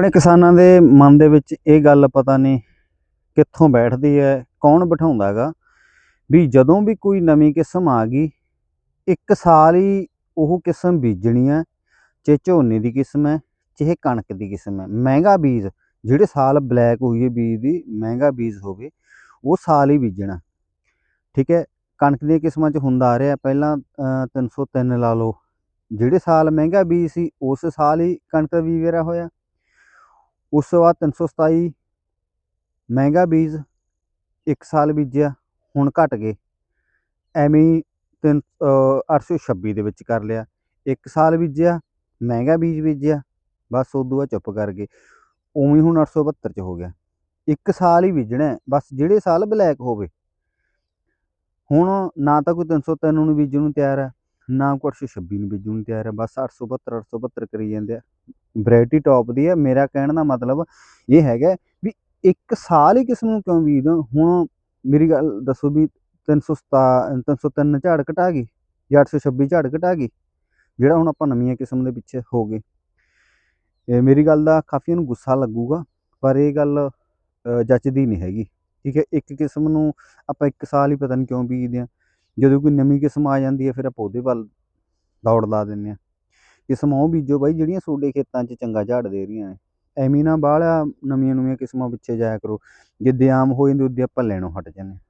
ਆਪਣੇ ਕਿਸਾਨਾਂ ਦੇ ਮਨ ਦੇ ਵਿੱਚ ਇਹ ਗੱਲ ਪਤਾ ਨਹੀਂ ਕਿੱਥੋਂ ਬੈਠਦੀ ਹੈ ਕੌਣ ਬਿਠਾਉਂਦਾ ਹੈਗਾ ਵੀ ਜਦੋਂ ਵੀ ਕੋਈ ਨਵੀਂ ਕਿਸਮ ਆ ਗਈ ਇੱਕ ਸਾਲ ਹੀ ਉਹ ਕਿਸਮ ਬੀਜਣੀ ਹੈ ਚਾਹੇ ਝੋਨੇ ਦੀ ਕਿਸਮ ਹੈ ਚਾਹੇ ਕਣਕ ਦੀ ਕਿਸਮ ਹੈ। ਮਹਿੰਗਾ ਬੀਜ ਜਿਹੜੇ ਸਾਲ ਬਲੈਕ ਹੋਈਏ ਬੀਜ ਦੀ ਮਹਿੰਗਾ ਬੀਜ ਹੋਵੇ ਉਹ ਸਾਲ ਹੀ ਬੀਜਣਾ। ਠੀਕ ਹੈ ਕਣਕ ਦੀਆਂ ਕਿਸਮਾਂ 'ਚ ਹੁੰਦਾ ਆ ਰਿਹਾ ਪਹਿਲਾਂ ਅ, 303 ਲਾ ਲਓ। ਜਿਹੜੇ ਸਾਲ ਮਹਿੰਗਾ ਬੀਜ ਸੀ ਉਸ ਸਾਲ ਹੀ ਕਣਕ ਦਾ ਬੀਜ ਵੇਰਾ ਹੋਇਆ। ਉਸ ਤੋਂ ਬਾਅਦ 327 ਮਹਿੰਗਾ ਬੀਜ ਇੱਕ ਸਾਲ ਬੀਜਿਆ ਹੁਣ ਘਟ ਗਏ। ਐਵੇਂ ਹੀ ਤਿੰਨ ਅ, 826 ਦੇ ਵਿੱਚ ਕਰ ਲਿਆ। ਇੱਕ ਸਾਲ ਬੀਜਿਆ ਮਹਿੰਗਾ ਬੀਜ ਬੀਜਿਆ ਬਸ ਉਦੋਂ ਬਾਅਦ ਚੁੱਪ ਕਰ ਗਏ। ਉਵੇਂ ਹੀ ਹੁਣ 872 ਚ ਹੋ ਗਿਆ। ਇੱਕ ਸਾਲ ਹੀ ਬੀਜਣਾ ਬਸ ਜਿਹੜੇ ਸਾਲ ਬਲੈਕ ਹੋਵੇ। ਹੁਣ ਨਾ ਤਾਂ ਕੋਈ 303 ਨੂੰ ਬੀਜਣ ਨੂੰ ਤਿਆਰ ਹੈ। ਨਾ ਕੋਈ 826 ਨੂੰ ਬੀਜਣ ਨੂੰ ਤਿਆਰ ਹੈ ਬਸ 872 872 ਕਰੀ ਜਾਂਦੇ ਆ। ਵੈਰਾਈਟੀ ਟੌਪ ਦੀ ਹੈ ਮੇਰਾ ਕਹਿਣ ਦਾ ਮਤਲਬ ਇਹ ਹੈਗਾ ਵੀ ਇੱਕ ਸਾਲ ਹੀ ਕਿਸ ਨੂੰ ਕਿਉਂ ਬੀਜਦਾ ਹੁਣ ਮੇਰੀ ਗੱਲ ਦੱਸੋ ਵੀ 307 303 ਝਾੜ ਘਟਾ ਗਈ ਜਾਂ 826 ਝਾੜ ਘਟਾ ਗਈ? ਜਿਹੜਾ ਹੁਣ ਆਪਾਂ ਨਵੀਆਂ ਕਿਸਮ ਦੇ ਪਿੱਛੇ ਹੋ ਗਏ। ਇਹ ਮੇਰੀ ਗੱਲ ਦਾ ਕਾਫੀ ਨੂੰ ਗੁੱਸਾ ਲੱਗੂਗਾ, ਪਰ ਇਹ ਗੱਲ ਜੱਚਦੀ ਨਹੀਂ ਹੈਗੀ। ਠੀਕ ਹੈ, ਇੱਕ ਕਿਸਮ ਨੂੰ ਆਪਾਂ ਇੱਕ ਸਾਲ ਹੀ ਪਤਾ ਨਹੀਂ ਕਿਉਂ ਬੀਜਦੇ ਆ। ਜਦੋਂ ਕੋਈ ਨਵੀਂ ਕਿਸਮ ਆ ਜਾਂਦੀ ਹੈ, ਫਿਰ ਆਪਾਂ ਉਹਦੇ ਵੱਲ ਦੌੜ ਲਾ ਦਿੰਦੇ ਆ ਕਿਸਮਾਂ ਉਹ ਬੀਜੋ ਬਾਈ, ਜਿਹੜੀਆਂ ਤੁਹਾਡੇ ਖੇਤਾਂ 'ਚ ਚੰਗਾ ਝਾੜ ਦੇ ਰਹੀਆਂ ਨੇ। ਐਵੇਂ ਨਾ ਬਾਹਲਾ ਨਵੀਆਂ ਨਵੀਆਂ ਕਿਸਮਾਂ ਪਿੱਛੇ ਜਾਇਆ ਕਰੋ। ਜਿੱਦੇ ਆਮ ਹੋ ਜਾਂਦੇ ਉਦੇ ਆਪਾਂ ਲੈਣੋਂ ਹਟ ਜਾਂਦੇ ਹਾਂ।